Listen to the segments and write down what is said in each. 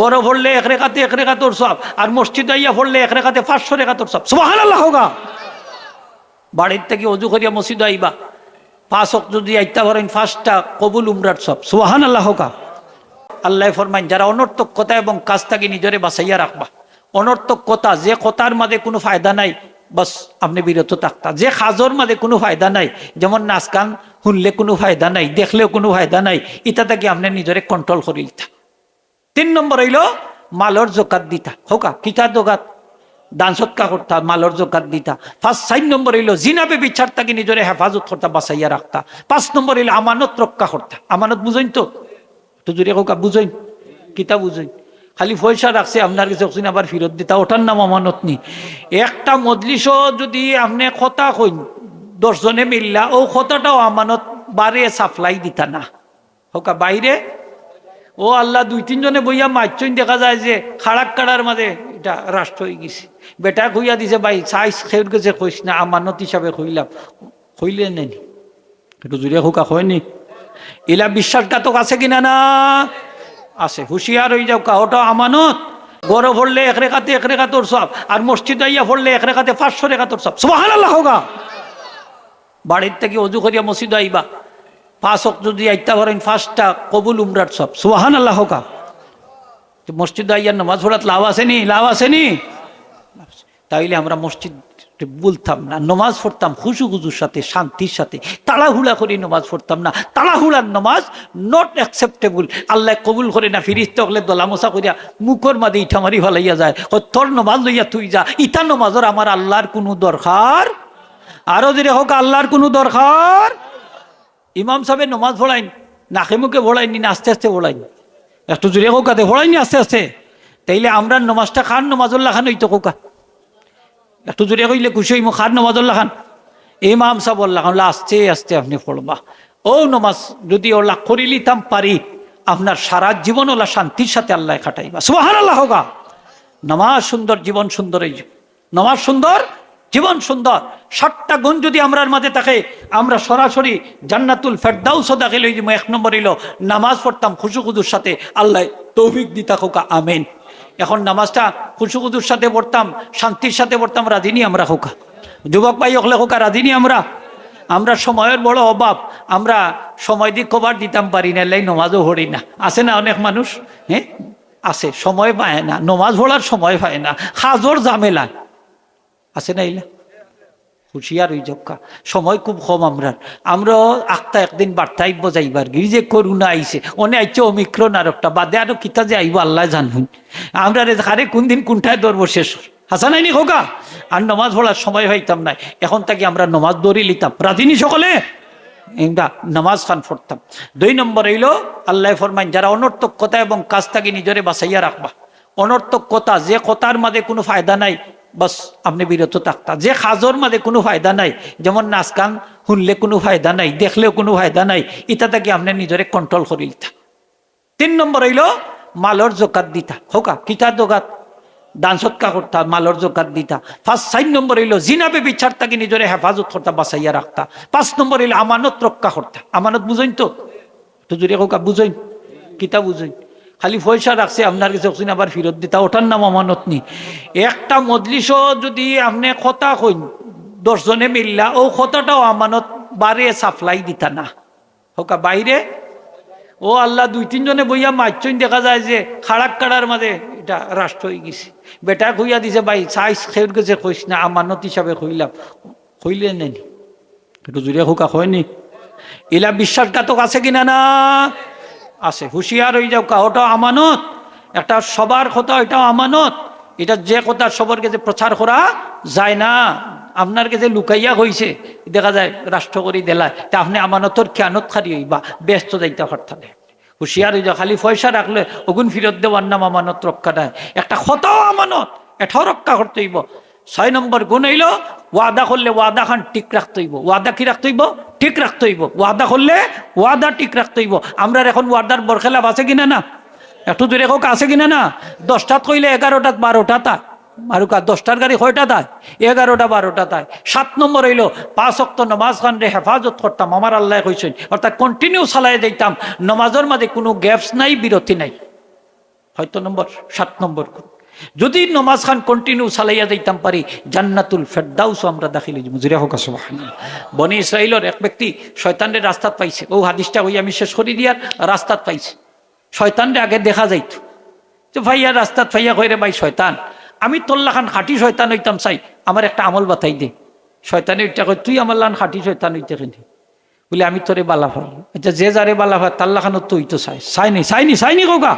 গড় পড়লে এক রেখাতে এক রেখা তোর সব, আর মসজিদ আইয়া পড়লে এক রেখাতে পাঁচশো রেখা তোর সব। সুবাহ আল্লাহ বাড়ির থেকে অজু করিয়া মসজিদ আইবা, পাঁচ অক যদি আইতা পারেন ফার্স্টটা কবুল উমরার সব। সুবাহান আল্লাহ হোকা আল্লাহ ফরমাইন, যারা অনর্থক কথা এবং কাজ থেকে নিজরে বাঁচাইয়া রাখবা। অনর্থক কথা, যে কথার মাঝে কোনো ফায়দা নাই, বাস আপনি বিরত থাকতা। যে খাজর মাঝে কোনো ফায়দা নাই, যেমন নাচ গান শুনলে কোনো ফায়দা নাই, দেখলেও কোনো ফায়দা নাই ইটা থেকে আপনি নিজরে কন্ট্রোল করি লিতা তিন নম্বর হইল মালর জোকাত দিতা। হোকা কিতা জোকাত? দান সৎকা করতা, মালর জোকাত দিতা। ফার্স্ট, চার নম্বর হইল জিনাবে বিচার তাকে নিজরে হেফাজত করতা বাঁচাইয়া রাখতা। পাঁচ নম্বর হইল আমানত রক্ষা করতা। আমানত বুঝইন তো? তো জুড়ে হোকা বুঝইন। কিতা বুঝইন? খালি পয়সা রাখছে, আপনার কাছে অক্সিন আবার ফেরত দিতা। ওটার নাম আমানত নি একটা মজলিসও যদি আপনি কথা কইন, দশজনে মিললা, ও কথাটাও আমানত বারে সাপ্লাই দিতা না। হোকা বাইরে ও আল্লাহ, দুই, তিনজনে বইয়া মারছইন দেখা যায় যে খাড়াক কাড়ার মাঝে এটা রাষ্ট্র হয়ে গেছে। বেটা কইয়া দিছে, ভাই, সাইজ খেয়ে গেছে, কইস না, আমানত হিসাবে কইলাম কইলে নেনি একটু জুড়ে হোকা হয়নি ইলা বিশ্বাসঘাতক আছে কিনা না? আছে, হুঁশিয়ার হয়ে যাও ওটা আমানত। গড় পড়লে এক রেখাতে এক রেখা তোর সব, আর মসজিদ আইয়া পড়লে এক রেখাতে পাঁচশো রেখা তোর সব। সুবাহ আল্লাহ হোগা। বাড়ির থেকে অজু করিয়া মসজিদ আইবা। অক যদি আইতা পারেন ফার্স্টটা কবুল উমরার সব। সুবাহান আল্লাহ হোকা মসজিদ আইয়ার নামাজ পড়াত লাভ আসেনি লাভ আসেনি তাইলে আমরা মসজিদ বলতাম না, নমাজ পড়তাম খুশু খুজুর সাথে, শান্তির সাথে। তাড়াহুড়া করে নমাজ পড়তাম না। তাড়াহুড়ার নমাজ নট অ্যাকসেপ্টেবল আল্লাহ কবুল করে না, ফিরিস্ত হলে দলামশা করিয়া মুখর মাঝে ইটা মারি ফেলাইয়া যায়। ও তোর নমাজ লইয়া তুই যা। ইটা নমাজর আমার আল্লাহর কোনো দরকার? আরও যদি হোক, আল্লাহর কোনো দরকার? ইমাম সাহেব নমাজ পড়াইন নাকে মুখে ভোড়াইনি না আস্তে আস্তে ভোড়াইনি একটু জুড়ে কোকাতে ভোড়াইনি আস্তে আস্তে। তাইলে আমরা নমাজটা খান নমাজুল্লাহ খান হইতো কোকা। একটু জুড়ে কইলে খুশি হইমো, খান নমাজুল্লাহ খান। ইমাম সাহেব বললাম আস্তে আস্তে আপনি পড়বা ও নমাজ, যদি ওলা করিলিতাম পারি আপনার সারা জীবন ওলা শান্তির সাথে আল্লাহ খাটাইবা। সুবাহান আল্লাহ হোগা নমাজ সুন্দর, জীবন সুন্দর এই নমাজ সুন্দর জীবন সুন্দর। ষাটটা গুণ যদি আমরার মাঝে থাকে, আমরা সরাসরি জান্নাতুল ফেরদাউস দাখিল হয়ে এক নম্বর এলো নামাজ পড়তাম খুশু খুদুর সাথে। আল্লাহ তৌফিক দিতা হোকা আমেন। এখন নামাজটা খুশু খুদুর সাথে পড়তাম, শান্তির সাথে পড়তাম রাধিনী আমরা হোকা। যুবক ভাই হলে হোকা রাধিনী আমরা। আমরা সময়ের বড় অভাব, আমরা সময় দিয়ে কবার দিতাম, পারি না, লাই নমাজও হরি না। আছে না অনেক মানুষ? হ্যাঁ? আছে, সময় পায় না। নমাজ পড়ার সময় পায় না। হাজর ঝামেলা। আছে না ইলা হুঁশিয়ার হয়ে যক্কা সময় খুব কম আমরা আমরা আখতা একদিন বার্তাইব যাইবার গিরি যে করুণা আইছে। অনে আইছে অমিক্রণ আর একটা। বাদে আরও কিতা যে আইব, আল্লাহ জানুন। আমরা রে খারে কোন দিন কোনটায় ধরবো শেষ? হাসা নাইনি হোকা আর নমাজ পড়ার সময় পাইতাম নাই। এখন তাকে আমরা নমাজ দৌড়ি লিতাম। রাধিনী সকলে? নামাজ খান পড়তাম। দুই নম্বর হইল, আল্লাহ ফরমাইন, যারা অনর্থক কথা এবং কাজ তাকে নিজরে বাঁচাইয়া রাখবা। অনর্থক কথা যে কথার মাঝে কোনো ফায়দা নাই বাস, আপনি বিরত থাকতা যে খাজর মাঝে কোনো ফায়দা নাই, যেমন নাচ গান শুনলে কোনো ফায়দা নাই, দেখলেও কোনো ফায়দা নাই ইটা থেকে আপনি নিজরে কন্ট্রোল করি লিতা তিন নম্বর হইল মালর জোকাত দিতা। হোকা কিতা জোকাত? দান সৎকা করতা মালর জোকাত দিতা। ফার্স্ট চার নম্বর হইল জিনাবে বিচার তাকে নিজরে হেফাজত করতা বাঁচাইয়া রাখতা পাঁচ নম্বর হইল, আমানত রক্ষা করতা আমানত বুঝইন তো? তো জুড়ে হোকা বুঝইন কিতা বুঝইন খালি পয়সা রাখছে, আপনার কাছে অক্সিন আবার ফেরত দিতা। ওটার নাম আমানত নি একটা মজলিসও যদি আপনি কথা কইন, দশজনে মিললা, ও কথাটাও আমানত বারে সাপ্লাই দিতা না। হোকা, বাইরে? ও আল্লাহ, দুই তিনজনে বইয়া মারছইন দেখা যায় যে খাড়াক কাড়ার মাঝে এটা রাষ্ট্র হয়ে গেছে। বেটা কইয়া দিছে, ভাই, সাইজ খেয়ে গেছে কইস না, আমানত হিসাবে কইলাম। কইলে নেনি একটু জুড়ে হোকা হয়নি ইলা বিশ্বাসঘাতক আছে কিনা না? আছে। হুঁশিয়ার হয়ে যাও ওটা আমানত। একটা সবার কথা এটাও আমানত। এটা যে কথা সবার কাছে প্রচার করা যায় না। আপনার কাছে লুকাইয়া হয়েছে দেখা যায়, রাষ্ট্র করি দেলায়। তা আপনি আমানতর কেনত খারি হইবা, ব্যস্ত যাইতে পারতেন হুঁশিয়ার হয়ে যাও, খালি পয়সা রাখলে ওগুন ফিরত দেওয়ার নাম আমানত রক্ষা দেয় একটা ক্ষতাও আমানত, এটাও রক্ষা করতে হইব। ছয় নম্বর গুণ হইল, ওয়াদা করলে ওয়াদা খান ঠিক রাখতে হইব। ওয়াদা কি রাখতে হইব? ঠিক রাখতে হইব। ওয়াদা করলে ওয়াদা ঠিক রাখতে হইব। আমরা এখন ওয়াদার বরখেলাপ আছে কিনা না? একটু দূরে হোক, আছে কিনা না? দশটাত কইলে এগারোটাত বারোটা তা আর কা দশটার গাড়ি কয়টা তাই? এগারোটা বারোটা তাই। সাত নম্বর হইল, পাঁচ অক্ত নমাজ খান রে হেফাজত করতাম, আমার আল্লাহ কইছেন। অর্থাৎ কন্টিনিউ চালাই যাইতাম। নমাজের মাঝে কোনো গ্যাপস নাই, বিরতি নাই। হয়তো নম্বর, সাত নম্বর। যদি নমাজ খান কন্টিনিউ চালাইয়া যাইতাম পারি, জান্নাতুল ফেরদাউস আমরা দাখিল মুজুরে হোক। বনি ইসরাইলের এক ব্যক্তি শয়তানের রাস্তাত পাইছে। ও হাদিসটা হই আমি শেষ করি দিয়ার, রাস্তাত পাইছে। শয়তানরে আগে দেখা যাইতো। তো ভাইয়া রাস্তাত ভাইয়া কইরে, ভাই শয়তান, আমি তোল্লা খান খাঁটি শয়তান হইতাম, চাই, আমার একটা আমল বাতাই দে। শয়তানে ওইটা কই তুই আমার লান খাঁটি শয়তান হইতে কেন? বলে, আমি তোরে বালা ভাই। আচ্ছা যে যারে বালা ভাই, তাল্লা খানো তুই তো চাই। চাইনি চাইনি চাইনি কোকা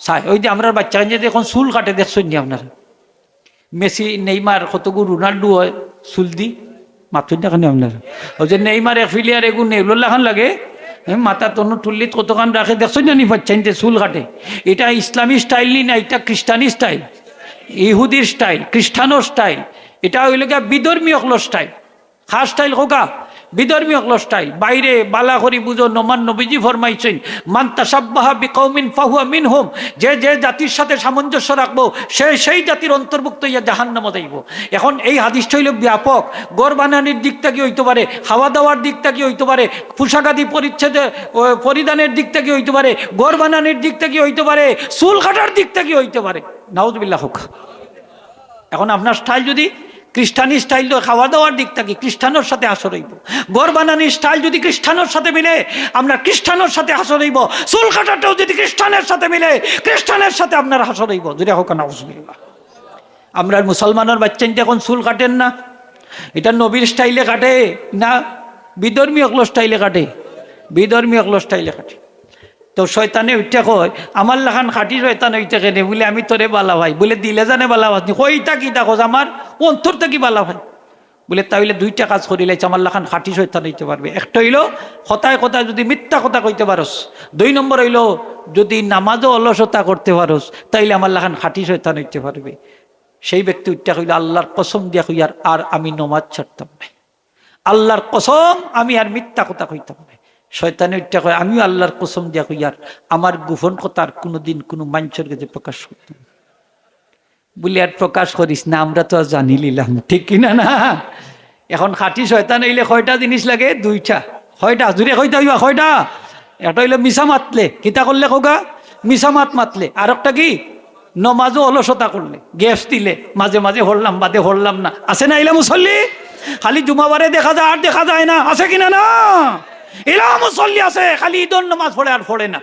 চাই ওই যে আমরা বাচ্চা যে এখন চুল কাটে দেখছেন নি আপনারা? মেসি, নেইমার, কতগু রোনাল্ডো হয়, চুল দি মাথুন দেখানি আপনারা? ওই যে নেইমার এক ফিলিয়ার এগু নেউল্লাহ খান লাগে মাথা তনু টুল্লিত কতখান রাখে দেখছ জানি পাচ্ছেন যে চুল কাটে? এটা ইসলামী স্টাইল নি না, এটা খ্রিস্টানি স্টাইল? ইহুদির স্টাইল, খ্রিস্টানোর স্টাইল? এটা হইল গিয়া বিধর্মী অকল স্টাইল। খাস স্টাইল হোকা বিধর্মী অকল বাইরে বালা করি বুঝো নমান নবীজি ফরমাইছেন, মান তাসাব্বাহা বিকৌমিন ফাহুয়া মিন হোম যে যে জাতির সাথে সামঞ্জস্য রাখব, সে সেই জাতির অন্তর্ভুক্ত ইয়া জাহান্নামে যাইব। এখন এই হাদিসটা হইল ব্যাপক। গড় বানানির দিক থেকে হইতে পারে খাওয়া দাওয়ার দিক থেকে হইতে পারে, পোশাকাদি পরিচ্ছেদে পরিধানের দিক থেকে হইতে পারে গড় বানানির দিক থেকে হইতে পারে, চুল কাটার দিক থেকে হইতে পারে। নাউজবিল্লাহ হোক। এখন আপনার স্টাইল যদি খ্রিস্টানি স্টাইল খাওয়া দাওয়ার দিক থেকে, খ্রিস্টানোর সাথে হাসর হইব। গড় বানানির স্টাইল যদি খ্রিস্টানোর সাথে মিলে, আমরা খ্রিস্টানোর সাথে হাসর হইব। চুল কাটাটাও যদি খ্রিস্টানের সাথে মিলে, খ্রিস্টানের সাথে আপনার হাসর হইব। যদি হোক না হসবিল্লা আমরা মুসলমানের বাচ্চা এখন চুল কাটেন না। এটা নবীর স্টাইলে কাটে না বিধর্মী অকল স্টাইলে কাটে? বিধর্মী অকল স্টাইলে কাটে। তো শয়তানে উঠে কয়, আমার লাখান খাটি শয়তান হইতে কেনে? বলে, আমি তোরে বালা ভাই। বলে, দিলে জানে বালা ভাই। কইতা কি দেখো আমার? অন্তর থেকে বালা ভাই বলে তাইলে দুইটা কাজ করিলে আমার লাখান খাটি শয়তান হইতে পারবে। একটা হইল, কথায় কথায় যদি মিথ্যা কথা কইতে পারস। দুই নম্বর হইল, যদি নামাজও অলসতা করতে পারস, তাইলে আমার লাখান খাটি শয়তান হইতে পারবে। সেই ব্যক্তি উঠতে কইলে, আল্লাহর কসম দিয়া কইয়ার, আর আমি নমাজ ছাড়তাম না। আল্লাহর কসম, আমি আর মিথ্যা কথা কইতাম না। শয়তানে উঠতে কয়, আমিও আল্লাহর কসম দিয়া কইয়ার, আমার গোপন কথা আর কোনোদিন কোনো মানুষের কাছে প্রকাশ করতাম। বলি, আর প্রকাশ করিস না, আমরা তো জানি লিলাম। ঠিক কিনা না এখন খাটি শয়তান হইলে কয়টা জিনিস লাগে? দুইটা। কয়টা? জুড়ে কয়টা হইবা কয়টা? এটা হইলে মিশা মাতলে। কিতা করলে কোগা মিশা মাত মাতলে। আর একটা কি? নমাজও অলসতা করলে গ্যাস দিলে। মাঝে মাঝে হরলাম বাদে হরলাম না। আছে না ইলা মুসল্লি খালি জুমাবারে দেখা যায় আর দেখা যায় না। আছে কিনা না এলা মুসল্লি আছে। খালি ঈদর নামাজ পড়ে আর পড়ে না।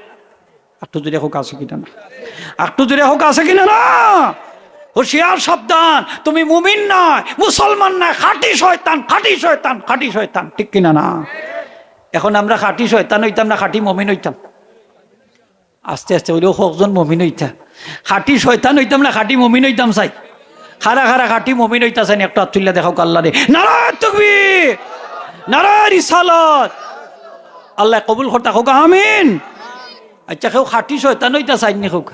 একটু জুড়ে হোক আছে কিনা না একটু জুড়ে হোক আছে কিনা না? হুশিয়ার সাবধান, তুমি মুমিন নয়, মুসলমান নয়, খাঁটি শয়তান খাঁটি শয়তান খাঁটি শয়তান, ঠিক কিনা না? এখন আমরা খাঁটি শয়তান হইতাম না, খাঁটি মমিন হইতাম? আস্তে আস্তে ওইও কজন মমিন হইতা। খাঁটি শয়তান হইতাম না, খাঁটি মমিন হইতাম চাই। খারা খারা খাঁটি মমিন হইতাছেন, একটু আতুল্লা দেখাও আল্লাহ রে। নারায়ণ তকবীর! নারায়ণ ইসালত আল্লাহ কবুল করতা হোক আমিন। আচ্ছা কেউ খাঁটি শয়তান হইতা চাইনি হোক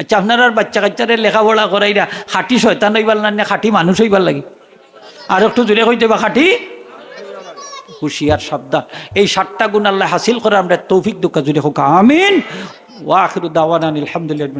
আচ্ছা আপনার আর বাচ্চা কাচ্চারে লেখাপড়া করাইরা খাটি শয়তান হইবার না খাটি মানুষ হইবার লাগে? আর একটু জোরে কইতে বা খাটি? হুশিয়ার সাবধান। এই সাতটা গুণ আল্লাহ হাসিল করে আমরা তৌফিক দুঃখা জুড়ে হোক আমিন। ওয়াখিরু দাওয়ান আলহামদুলিল্লাহ।